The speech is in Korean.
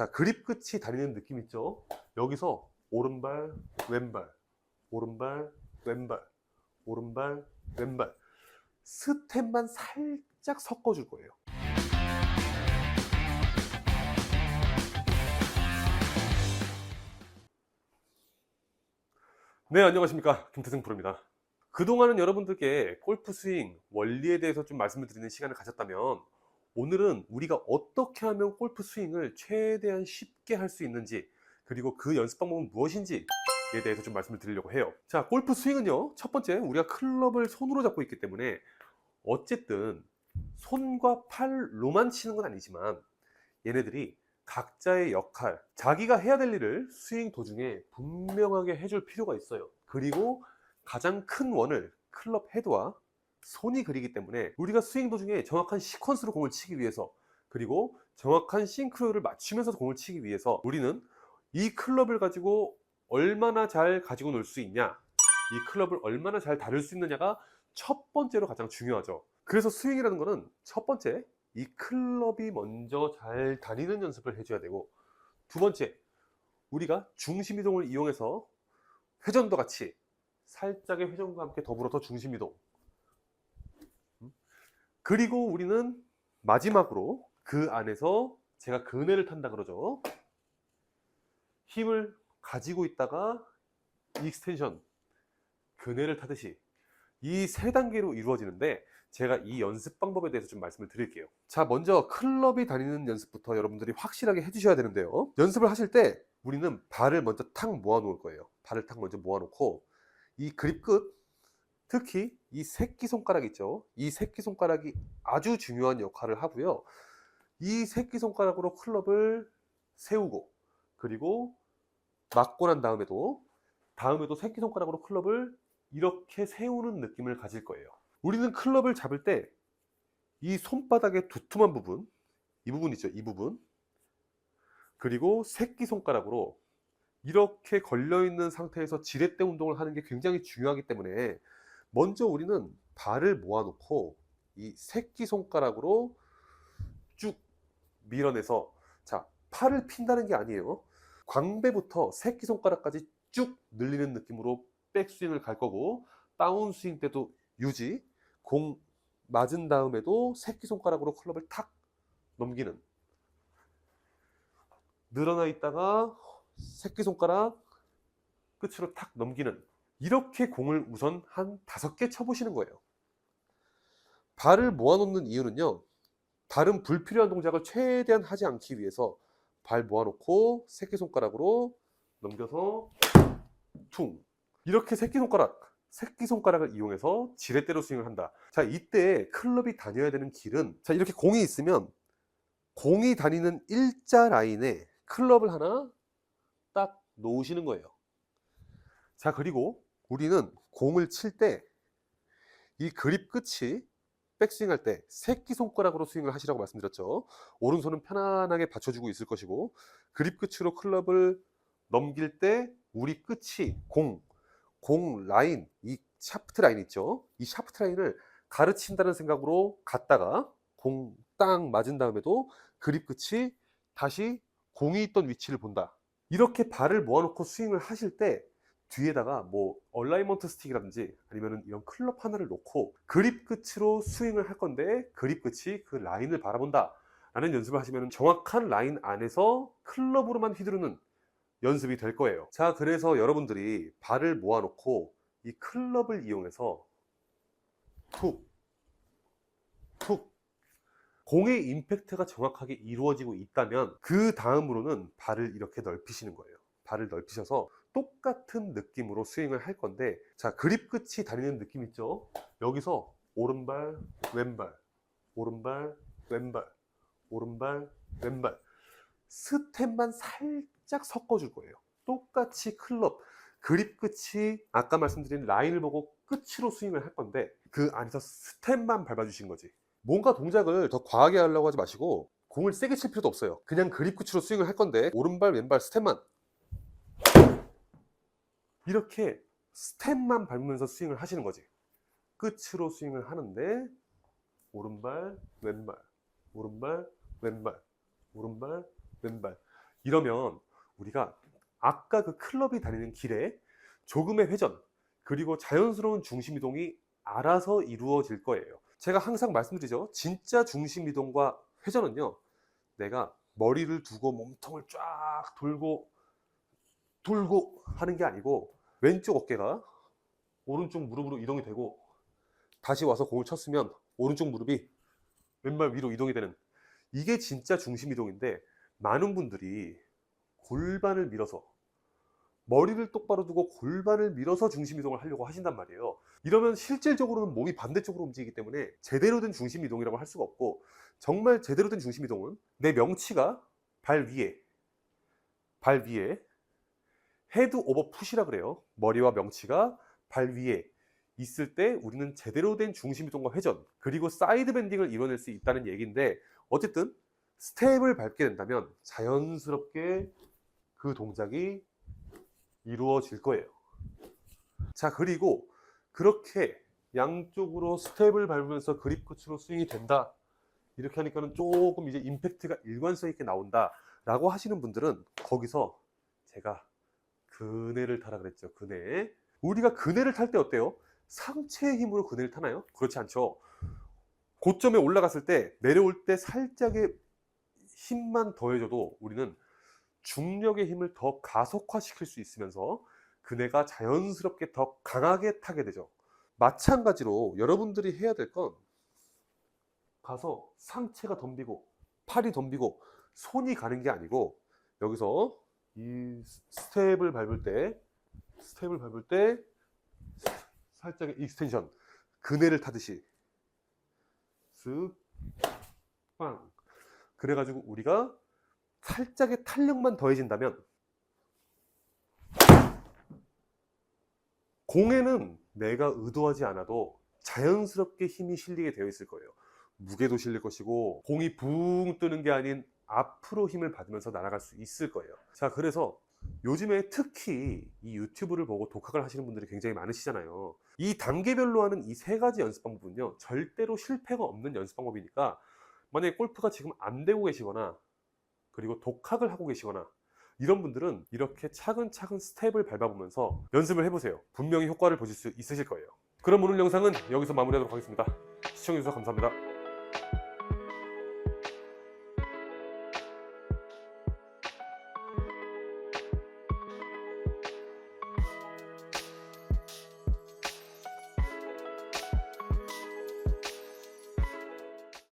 자, 그립 끝이 다니는 느낌 있죠? 여기서 오른발, 왼발, 오른발, 왼발, 오른발, 왼발. 스텝만 살짝 섞어줄 거예요. 네, 안녕하십니까. 김태승 프로입니다. 그동안은 여러분들께 골프 스윙 원리에 대해서 좀 말씀을 드리는 시간을 가졌다면 오늘은 우리가 어떻게 하면 골프 스윙을 최대한 쉽게 할 수 있는지 그리고 그 연습 방법은 무엇인지에 대해서 좀 말씀을 드리려고 해요. 자, 골프 스윙은요. 첫 번째 우리가 클럽을 손으로 잡고 있기 때문에 어쨌든 손과 팔로만 치는 건 아니지만 얘네들이 각자의 역할, 자기가 해야 될 일을 스윙 도중에 분명하게 해줄 필요가 있어요. 그리고 가장 큰 원을 클럽 헤드와 손이 그리기 때문에 우리가 스윙 도중에 정확한 시퀀스로 공을 치기 위해서 그리고 정확한 싱크로율을 맞추면서 공을 치기 위해서 우리는 이 클럽을 가지고 얼마나 잘 가지고 놀 수 있냐 이 클럽을 얼마나 잘 다룰 수 있느냐가 첫 번째로 가장 중요하죠 그래서 스윙이라는 거는 첫 번째 이 클럽이 먼저 잘 다니는 연습을 해줘야 되고 두 번째 우리가 중심 이동을 이용해서 회전도 같이 살짝의 회전과 함께 더불어서 중심 이동 음? 그리고 우리는 마지막으로 그 안에서 제가 그네를 탄다 그러죠 힘을 가지고 있다가 익스텐션 그네를 타듯이 이 세 단계로 이루어지는데 제가 이 연습 방법에 대해서 좀 말씀을 드릴게요. 자, 먼저 클럽이 다니는 연습부터 여러분들이 확실하게 해주셔야 되는데요. 연습을 하실 때 우리는 발을 먼저 탁 모아 놓을 거예요. 발을 탁 먼저 모아 놓고 이 그립 끝, 특히 이 새끼 손가락 있죠. 이 새끼 손가락이 아주 중요한 역할을 하고요. 이 새끼 손가락으로 클럽을 세우고 그리고 맞고 난 다음에도 다음에도 새끼 손가락으로 클럽을 이렇게 세우는 느낌을 가질 거예요. 우리는 클럽을 잡을 때 이 손바닥의 두툼한 부분, 이 부분 있죠, 이 부분. 그리고 새끼 손가락으로 이렇게 걸려 있는 상태에서 지렛대 운동을 하는 게 굉장히 중요하기 때문에 먼저 우리는 발을 모아놓고 이 새끼 손가락으로 쭉 밀어내서 자 팔을 핀다는 게 아니에요. 광배부터 새끼 손가락까지 쭉 늘리는 느낌으로 백스윙을 갈 거고 다운 스윙 때도 유지 공 맞은 다음에도 새끼 손가락으로 클럽을 탁 넘기는 늘어나 있다가 새끼 손가락 끝으로 탁 넘기는 이렇게 공을 우선 한 다섯 개 쳐보시는 거예요 발을 모아놓는 이유는요 다른 불필요한 동작을 최대한 하지 않기 위해서 발 모아놓고 새끼손가락으로 넘겨서 퉁 이렇게 새끼손가락 새끼손가락을 이용해서 지렛대로 스윙을 한다. 자, 이때 클럽이 다녀야 되는 길은 자, 이렇게 공이 있으면 공이 다니는 일자 라인에 클럽을 하나 딱 놓으시는 거예요. 자, 그리고 우리는 공을 칠 때 이 그립 끝이 백스윙 할 때 새끼 손가락으로 스윙을 하시라고 말씀드렸죠. 오른손은 편안하게 받쳐주고 있을 것이고 그립 끝으로 클럽을 넘길 때 우리 끝이 공, 공 라인, 이 샤프트 라인 있죠? 이 샤프트 라인을 가르친다는 생각으로 갔다가 공 딱 맞은 다음에도 그립 끝이 다시 공이 있던 위치를 본다. 이렇게 발을 모아놓고 스윙을 하실 때 뒤에다가 뭐 얼라이먼트 스틱이라든지 아니면 이런 클럽 하나를 놓고 그립 끝으로 스윙을 할 건데 그립 끝이 그 라인을 바라본다. 라는 연습을 하시면 정확한 라인 안에서 클럽으로만 휘두르는 연습이 될 거예요. 자, 그래서 여러분들이 발을 모아놓고 이 클럽을 이용해서 툭, 툭, 공의 임팩트가 정확하게 이루어지고 있다면 그 다음으로는 발을 이렇게 넓히시는 거예요. 발을 넓히셔서 똑같은 느낌으로 스윙을 할 건데 자, 그립 끝이 다니는 느낌 있죠? 여기서 오른발, 왼발, 오른발, 왼발, 오른발, 왼발 스텝만 살짝 섞어줄 거예요. 똑같이 클럽, 그립 끝이 아까 말씀드린 라인을 보고 끝으로 스윙을 할 건데 그 안에서 스텝만 밟아주신 거지. 뭔가 동작을 더 과하게 하려고 하지 마시고 공을 세게 칠 필요도 없어요. 그냥 그립 끝으로 스윙을 할 건데 오른발, 왼발 스텝만 이렇게 스텝만 밟으면서 스윙을 하시는 거지. 끝으로 스윙을 하는데 오른발, 왼발, 오른발, 왼발, 오른발, 왼발 이러면 우리가 아까 그 클럽이 다니는 길에 조금의 회전 그리고 자연스러운 중심 이동이 알아서 이루어질 거예요. 제가 항상 말씀드리죠. 진짜 중심 이동과 회전은요. 내가 머리를 두고 몸통을 쫙 돌고 돌고 하는 게 아니고 왼쪽 어깨가 오른쪽 무릎으로 이동이 되고 다시 와서 공을 쳤으면 오른쪽 무릎이 왼발 위로 이동이 되는 이게 진짜 중심 이동인데 많은 분들이 골반을 밀어서 머리를 똑바로 두고 골반을 밀어서 중심 이동을 하려고 하신단 말이에요. 이러면 실질적으로는 몸이 반대쪽으로 움직이기 때문에 제대로 된 중심 이동이라고 할 수가 없고 정말 제대로 된 중심 이동은 내 명치가 발 위에 발 위에 헤드 오버 푸시라 그래요. 머리와 명치가 발 위에 있을 때 우리는 제대로 된 중심 이동과 회전 그리고 사이드 밴딩을 이뤄낼 수 있다는 얘기인데 어쨌든 스텝을 밟게 된다면 자연스럽게 그 동작이 이루어질 거예요. 자, 그리고 그렇게 양쪽으로 스텝을 밟으면서 그립 끝으로 스윙이 된다. 이렇게 하니까는 조금 이제 임팩트가 일관성 있게 나온다. 라고 하시는 분들은 거기서 제가 그네를 타라 그랬죠. 그네. 우리가 그네를 탈 때 어때요? 상체의 힘으로 그네를 타나요? 그렇지 않죠. 고점에 올라갔을 때 내려올 때 살짝의 힘만 더해줘도 우리는 중력의 힘을 더 가속화시킬 수 있으면서 그네가 자연스럽게 더 강하게 타게 되죠. 마찬가지로 여러분들이 해야 될 건 가서 상체가 덤비고 팔이 덤비고 손이 가는 게 아니고 여기서 이 스텝을 밟을 때 스텝을 밟을 때 살짝의 익스텐션 그네를 타듯이 쓱빵 그래가지고 우리가 살짝의 탄력만 더해진다면 공에는 내가 의도하지 않아도 자연스럽게 힘이 실리게 되어 있을 거예요. 무게도 실릴 것이고 공이 붕 뜨는 게 아닌 앞으로 힘을 받으면서 날아갈 수 있을 거예요. 자, 그래서 요즘에 특히 이 유튜브를 보고 독학을 하시는 분들이 굉장히 많으시잖아요. 이 단계별로 하는 이 세 가지 연습 방법은요, 절대로 실패가 없는 연습 방법이니까 만약에 골프가 지금 안 되고 계시거나 그리고 독학을 하고 계시거나 이런 분들은 이렇게 차근차근 스텝을 밟아보면서 연습을 해보세요. 분명히 효과를 보실 수 있으실 거예요. 그럼 오늘 영상은 여기서 마무리하도록 하겠습니다. 시청해주셔서 감사합니다.